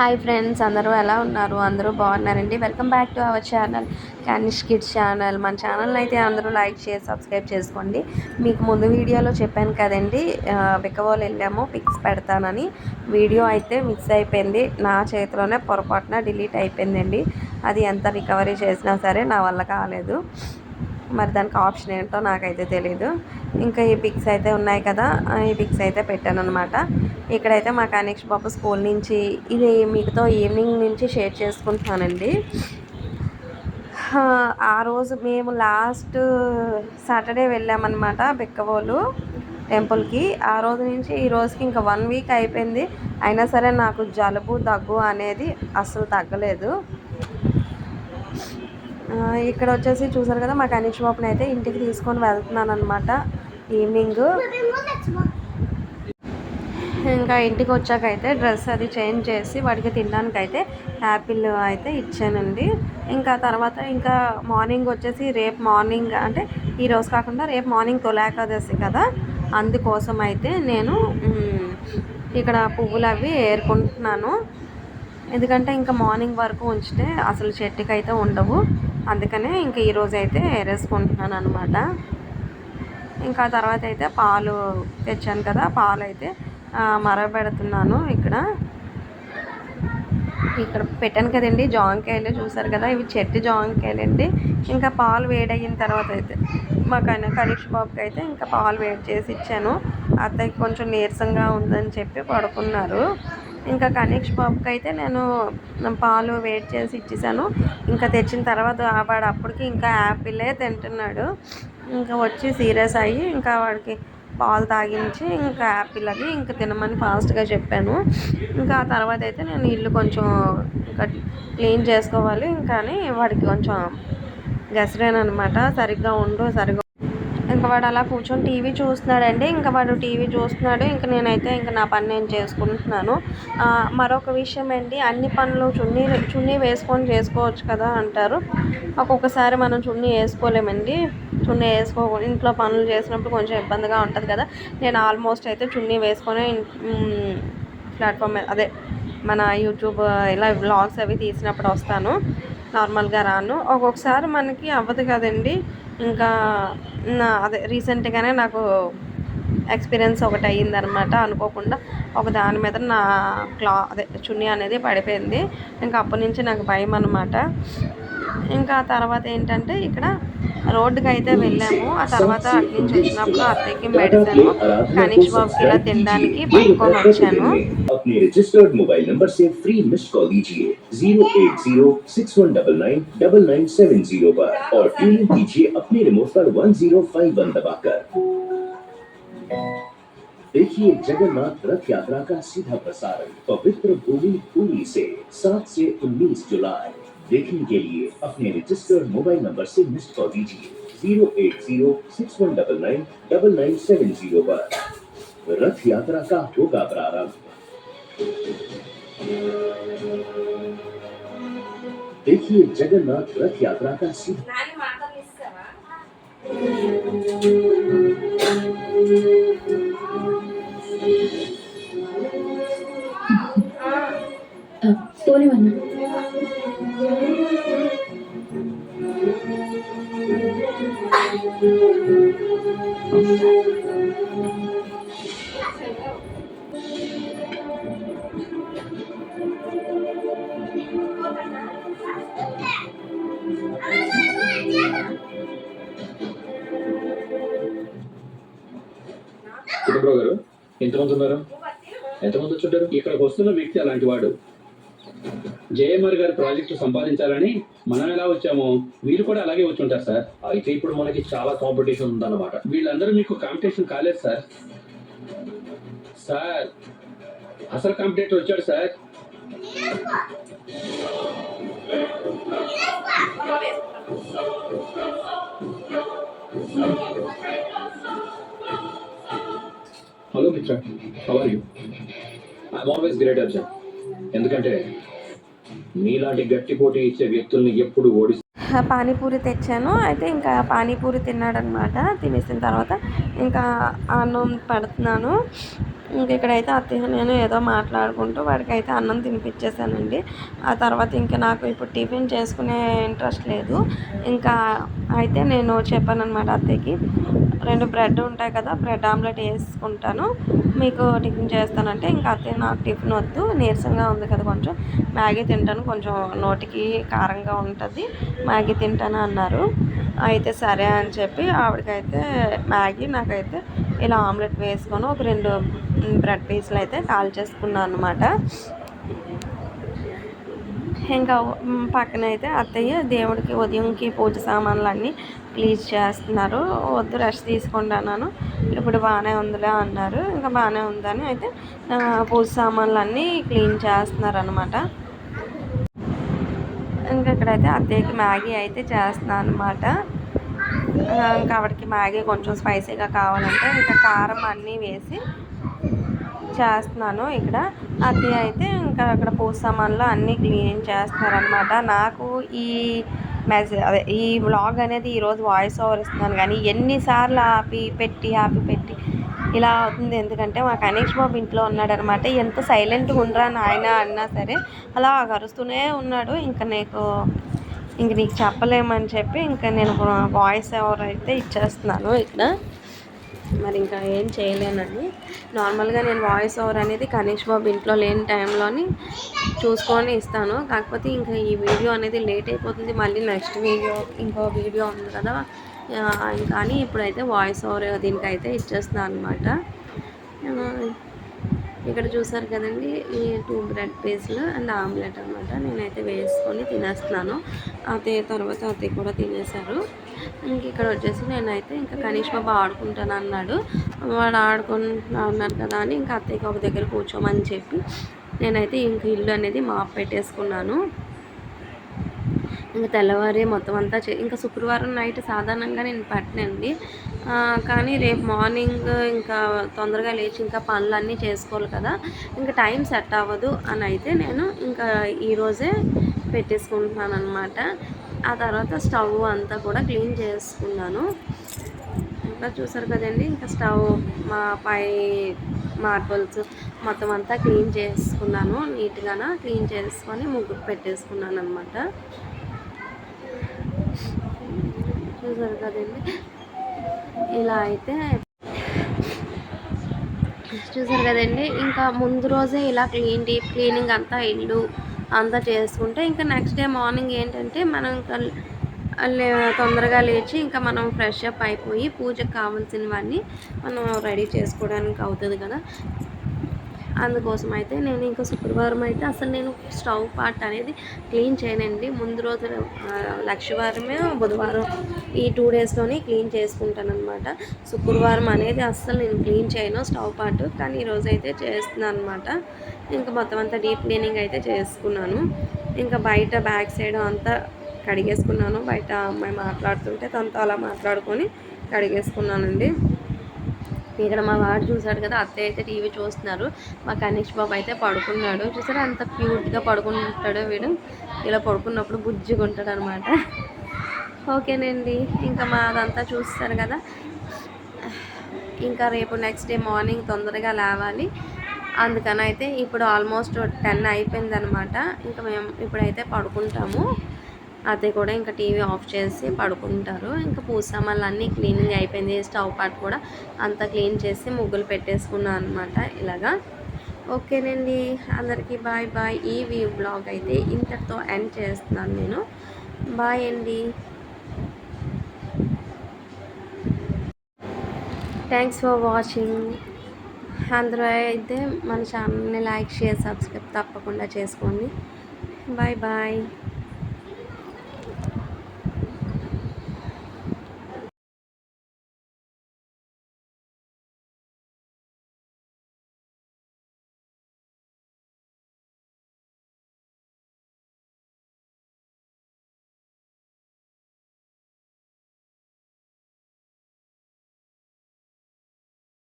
Hi friends అందరూ ఎలా ఉన్నారు? అందరూ బాగున్నారండి. Welcome back to our channel Kanish kids channel. మన ఛానల్ అయితే అందరూ లైక్ చేసి సబ్స్క్రైబ్ చేసుకోండి. మీకు ముందు వీడియోలో చెప్పాను కదండి ఆ, వెళ్ళాము పిక్స్ పెడతానని. వీడియో అయితే మిస్ అయిపోయింది. నా చేతిలోనే పొరపాటున డిలీట్ అయిపోయిందండి. అది ఎంత రికవరీ చేసినా సరే నా వల్ల కాలేదు. మరి దానికి ఆప్షన్ ఏంటో నాకైతే తెలీదు. ఇంకా ఈ పిక్స్ అయితే ఉన్నాయి కదా ఈ పిక్స్ అయితే పెట్టాను అనమాట ఇక్కడైతే మా కనెక్షన్ బాబు స్కూల్ నుంచి ఇది మీతో ఈవినింగ్ నుంచి షేర్ చేసుకుంటున్నానండి. ఆ, రోజు మేము లాస్ట్ సాటర్డే వెళ్ళామన్నమాట బిక్కవోలు టెంపుల్కి. ఆ రోజు నుంచి ఈ రోజుకి ఇంకా వన్ వీక్ అయిపోయింది. అయినా సరే నాకు జలుబు దగ్గు అనేది అస్సలు తగ్గలేదు. ఇక్కడ వచ్చేసి చూసారు కదా మా కనీష్ బాబుని అయితే ఇంటికి తీసుకొని వెళ్తున్నాను అనమాట ఈవినింగ్ ఇంకా ఇంటికి వచ్చాక అయితే డ్రెస్ అది చేంజ్ చేసి వాడికి తినడానికి అయితే యాపిల్ అయితే ఇచ్చానండి. ఇంకా తర్వాత ఇంకా మార్నింగ్ వచ్చేసి రేపు మార్నింగ్ అంటే ఈ రోజు కాకుండా రేపు మార్నింగ్ తొలాకాదశి కదా అందుకోసం అయితే నేను ఇక్కడ పువ్వులు అవి ఏరుకుంటున్నాను. ఎందుకంటే ఇంకా మార్నింగ్ వరకు ఉంచితే అసలు చెట్టుకి అయితే ఉండవు. అందుకనే ఇంకా ఈరోజు అయితే వేరేసుకుంటున్నాను అనమాట ఇంకా తర్వాత అయితే పాలు తెచ్చాను కదా పాలు అయితే మరగబెడుతున్నాను ఇక్కడ. ఇక్కడ పెట్టాను కదండి జాంకాయలు చూసారు కదా ఇవి చెట్టు జాంకాయలండి. ఇంకా పాలు వేడయిన తర్వాత అయితే మా కన బాబుకి అయితే ఇంకా పాలు వేడి చేసి ఇచ్చాను. అత్తకి కొంచెం నీరసంగా ఉందని చెప్పి పడుకున్నారు. ఇంకా కనీష్ బాబుకి అయితే నేను పాలు వెయిట్ చేసి ఇచ్చేసాను. ఇంకా తెచ్చిన తర్వాత వాడు అప్పటికి ఇంకా యాపిలే తింటున్నాడు. ఇంకా వచ్చి సీరియస్ అయ్యి ఇంకా వాడికి పాలు తాగించి ఇంకా యాపిల్ అవి ఇంకా తినమని ఫాస్ట్గా చెప్పాను. ఇంకా ఆ తర్వాత అయితే నేను ఇల్లు కొంచెం ఇంకా క్లీన్ చేసుకోవాలి. కానీ వాడికి కొంచెం గసరేనమాట సరిగ్గా ఉండు సరిగ్గా ఇంకా వాడు అలా కూర్చొని టీవీ చూస్తున్నాడండి. ఇంకా వాడు టీవీ చూస్తున్నాడు. ఇంకా నేనైతే ఇంకా నా పని నేను చేసుకుంటున్నాను. మరొక విషయం ఏంటి? అన్ని పనులు చున్నీ చున్నీ వేసుకొని చేసుకోవచ్చు కదా అంటారు. ఒక్కొక్కసారి మనం చున్నీ వేసుకోలేమండి. చున్నీ వేసుకో ఇంట్లో పనులు చేసినప్పుడు కొంచెం ఇబ్బందిగా ఉంటుంది కదా. నేను ఆల్మోస్ట్ అయితే చున్నీ వేసుకొని ప్లాట్ఫామ్ అదే మన యూట్యూబ్ ఇలా వ్లాగ్స్ అవి తీసినప్పుడు వస్తాను. నార్మల్గా రాను. ఒక్కొక్కసారి మనకి అవ్వదు కదండి. ఇంకా నా అదే రీసెంట్గానే నాకు ఎక్స్పీరియన్స్ ఒకటి అయ్యిందనమాట అనుకోకుండా ఒక దాని మీద నా క్లా అదే చున్నీ అనేది పడిపోయింది. ఇంకా అప్పటి నుంచి నాకు భయం అనమాట ఇంకా ఆ తర్వాత ఏంటంటే ఇక్కడ రోడ్డుకి అయితే వెళ్ళాము ఆ తర్వాత అటు నుంచి వచ్చినప్పుడు అత్తయ్యకి మెడిసిన్ కనీష్ బాబుకి ఇలా తినడానికి పట్టుకొని వచ్చాను अपने रजिस्टर्ड मोबाइल नंबर से फ्री मिस कॉल दीजिए zero eight zero six one double nine double nine seven zero पर और ट्यून कीजिए अपने रिमोट पर वन जीरो फाइव वन दबाकर देखिए जगन्नाथ रथ यात्रा का सीधा प्रसारण पवित्र भूमि पूरी से 7 से 19 जुलाई देखने के लिए अपने रजिस्टर्ड मोबाइल नंबर से मिस्ड कॉल दीजिए zero eight zero six one double nine double nine seven zero पर रथ यात्रा का होगा प्रारंभ। देखिए जगन्नाथ रथ यात्रा का सीधा तो नहीं बनना గారు ఎంతమంది ఉన్నారు? ఎంతమంది వచ్చుంటారు ఇక్కడికి వస్తున్న వ్యక్తి అలాంటి వాడు. జేఎంఆర్ గారి ప్రాజెక్టు సంపాదించాలని మనం ఎలా వచ్చామో వీళ్ళు కూడా అలాగే వచ్చుంటారు సార్. అయితే ఇప్పుడు మనకి చాలా కాంపిటీషన్ ఉందన్నమాట. వీళ్ళందరూ మీకు కాంపిటీషన్ కాలేదు సార్. సార్ అసలు కాంపిటేటర్ వచ్చాడు సార్. హలో మిత్ర how are you I'm always great Arjun. ఎందుకంటే మీలాంటి గట్టి పోటీ ఇచ్చే వ్యక్తుల్ని ఎప్పుడు ఓడి పానీపూరి తెచ్చాను. అయితే ఇంకా పానీపూరి తిన్నాడనమాట తినేసిన తర్వాత ఇంకా అన్నం పడుతున్నాను. ఇంక ఇక్కడైతే అత్తయ్య నేను ఏదో మాట్లాడుకుంటూ వాడికైతే అన్నం తినిపించేసానండి ఆ తర్వాత ఇంకా నాకు ఇప్పుడు టిఫిన్ చేసుకునే ఇంట్రెస్ట్ లేదు. ఇంకా అయితే నేను చెప్పాను అనమాట అత్తయ్యకి రెండు బ్రెడ్ ఉంటాయి కదా బ్రెడ్ ఆమ్లెట్ వేసుకుంటాను. మీకు టిఫిన్ చేస్తానంటే ఇంకా అత్తయ్య నాకు టిఫిన్ వద్దు నీరసంగా ఉంది కదా కొంచెం. మ్యాగీ తింటాను కొంచెం నోటికి కారంగా ఉంటుంది మ్యాగీ తింటాను అన్నారు. అయితే సరే అని చెప్పి ఆవిడకైతే మ్యాగీ నాకైతే ఇలా ఆమ్లెట్ వేసుకొని ఒక రెండు బ్రెడ్ పీస్లు అయితే కాల్ చేసుకున్నాను అనమాట ఇంకా పక్కన అయితే అత్తయ్య దేవుడికి ఉదయంకి పూజ సామాన్లు అన్నీ ప్లీజ్ చేస్తున్నారు. వద్దు రెస్ట్ తీసుకోండి అన్నాను. ఇప్పుడు బాగానే ఉందిలే అన్నారు. ఇంకా బాగానే ఉందని అయితే పూజ సామాన్లు అన్నీ క్లీన్ చేస్తున్నారు అనమాట ఇంకా ఇక్కడైతే అత్తయ్యకి మ్యాగీ అయితే చేస్తున్నాను అనమాట ఇంకా ఆవిడకి మ్యాగీ కొంచెం స్పైసీగా కావాలంటే ఇంకా కారం అన్నీ వేసి చేస్తున్నాను. ఇక్కడ అది అయితే ఇంకా అక్కడ పోస్ట్ సామాన్లు అన్నీ క్లీన్ చేస్తున్నారనమాట నాకు ఈ మెసేజ్ అదే ఈ వ్లాగ్ అనేది ఈరోజు వాయిస్ ఓవర్ ఇస్తున్నాను. కానీ ఎన్నిసార్లు ఆపి పెట్టి ఆపి పెట్టి ఇలా అవుతుంది. ఎందుకంటే మా కనీష్ బాబు ఇంట్లో ఉన్నాడనమాట ఎంత సైలెంట్గా ఉండరా నాయన అన్నా సరే అలా అరుస్తూనే ఉన్నాడు. ఇంకా నీకు ఇంక నీకు చెప్పలేమని చెప్పి ఇంకా నేను వాయిస్ ఓవర్ అయితే ఇచ్చేస్తున్నాను. ఇక్కడ మరి ఇంకా ఏం చేయలేనండి నార్మల్గా నేను వాయిస్ ఓవర్ అనేది గణేష్ బాబు ఇంట్లో లేని టైంలోని చూసుకొని ఇస్తాను. కాకపోతే ఇంకా ఈ వీడియో అనేది లేట్ అయిపోతుంది. మళ్ళీ నెక్స్ట్ వీడియో ఇంకో వీడియో ఉంది కదా. కానీ ఇప్పుడైతే వాయిస్ ఓవర్ దీనికైతే ఇచ్చేస్తున్నాను అనమాట ఇక్కడ చూసారు కదండి ఈ టూ బ్రెడ్ పీస్లు అండ్ ఆమ్లెట్ అనమాట నేనైతే వేసుకొని తినేస్తున్నాను. అత్తయ్య తర్వాత అది కూడా తినేశారు. ఇంక ఇక్కడ వచ్చేసి నేనైతే ఇంకా కనీష్ బాబు ఆడుకుంటాను అన్నాడు. వాడు ఆడుకుంటా అన్నారు కదా అని ఇంకా అత్తయ్యకి ఒక దగ్గర కూర్చోమని చెప్పి నేనైతే ఇంక ఇల్లు అనేది మాప్ పెట్టేసుకున్నాను. ఇంకా తెల్లవారే మొత్తం అంతా చే ఇంకా శుక్రవారం నైట్ సాధారణంగా నేను పట్టనండి కానీ రేపు మార్నింగ్ ఇంకా తొందరగా లేచి ఇంకా పనులన్నీ చేసుకోవాలి కదా ఇంకా టైం సెట్ అవ్వదు అని అయితే నేను ఇంకా ఈరోజే పెట్టేసుకుంటున్నాను అనమాట ఆ తర్వాత స్టవ్ అంతా కూడా క్లీన్ చేసుకున్నాను. ఇంకా చూసారు కదండి ఇంకా స్టవ్ మా పై మార్బుల్స్ మొత్తం అంతా క్లీన్ చేసుకున్నాను. నీట్గాన క్లీన్ చేసుకొని ముగ్గురు పెట్టేసుకున్నాను అనమాట చూసారు కదండి ఇలా అయితే చూసారు కదండి ఇంకా ముందు రోజే ఇలా క్లీన్ డీప్ క్లీనింగ్ అంతా ఇల్లు అంతా చేసుకుంటే ఇంకా నెక్స్ట్ డే మార్నింగ్ ఏంటంటే మనం ఇంకా తొందరగా లేచి ఇంకా మనం ఫ్రెష్ అప్ అయిపోయి పూజకు కావాల్సినవన్నీ మనం రెడీ చేసుకోవడానికి అవుతుంది కదా. అందుకోసం అయితే నేను ఇంకా శుక్రవారం అయితే అసలు నేను స్టవ్ పార్ట్ అనేది క్లీన్ చేయనండి. ముందు రోజు లక్షవారమే బుధవారం ఈ టూ డేస్లోనే క్లీన్ చేసుకుంటాను అనమాట శుక్రవారం అనేది అస్సలు నేను క్లీన్ చేయను స్టవ్ పార్ట్ కానీ ఈరోజు అయితే చేస్తున్నాను అనమాట ఇంకా మొత్తం అంతా డీప్ క్లీనింగ్ అయితే చేసుకున్నాను. ఇంకా బయట బ్యాక్ సైడ్ అంతా కడిగేసుకున్నాను. బయట అమ్మాయి మాట్లాడుతుంటే తనతో అలా మాట్లాడుకొని కడిగేసుకున్నానండి. ఇక్కడ మా వాడు చూశాడు కదా అత్తయ్య అయితే టీవీ చూస్తున్నారు. మా కనీష్ బాబు అయితే పడుకున్నాడు. చూసారా అంత క్యూట్గా పడుకుంటాడు వీడు. ఇలా పడుకున్నప్పుడు బుజ్జిగా ఉంటాడు అనమాట ఓకేనండి ఇంకా మాదంతా చూస్తారు కదా. ఇంకా రేపు నెక్స్ట్ డే మార్నింగ్ తొందరగా లేవాలి. అందుకని అయితే ఇప్పుడు ఆల్మోస్ట్ టెన్ అయిపోయింది అనమాట ఇంకా మేము ఇప్పుడైతే పడుకుంటాము. అదే కూడా ఇంకా టీవీ ఆఫ్ చేసి పడుకుంటారు. ఇంకా పూజ సామాన్లు అన్నీ క్లీనింగ్ అయిపోయింది. స్టవ్ పాట్ కూడా అంతా క్లీన్ చేసి ముగ్గులు పెట్టేసుకున్నాను అనమాట ఇలాగా. ఓకేనండి. అందరికీ బాయ్ బాయ్. ఈ వీ బ్లాగ్ అయితే ఇంతటితో ఎండ్ చేస్తున్నాను నేను. బాయ్ అండి. థ్యాంక్స్ ఫర్ వాచింగ్ అందరూ అయితే మన ఛానల్ని లైక్ షేర్ సబ్స్క్రైబ్ తప్పకుండా చేసుకోండి. Bye bye.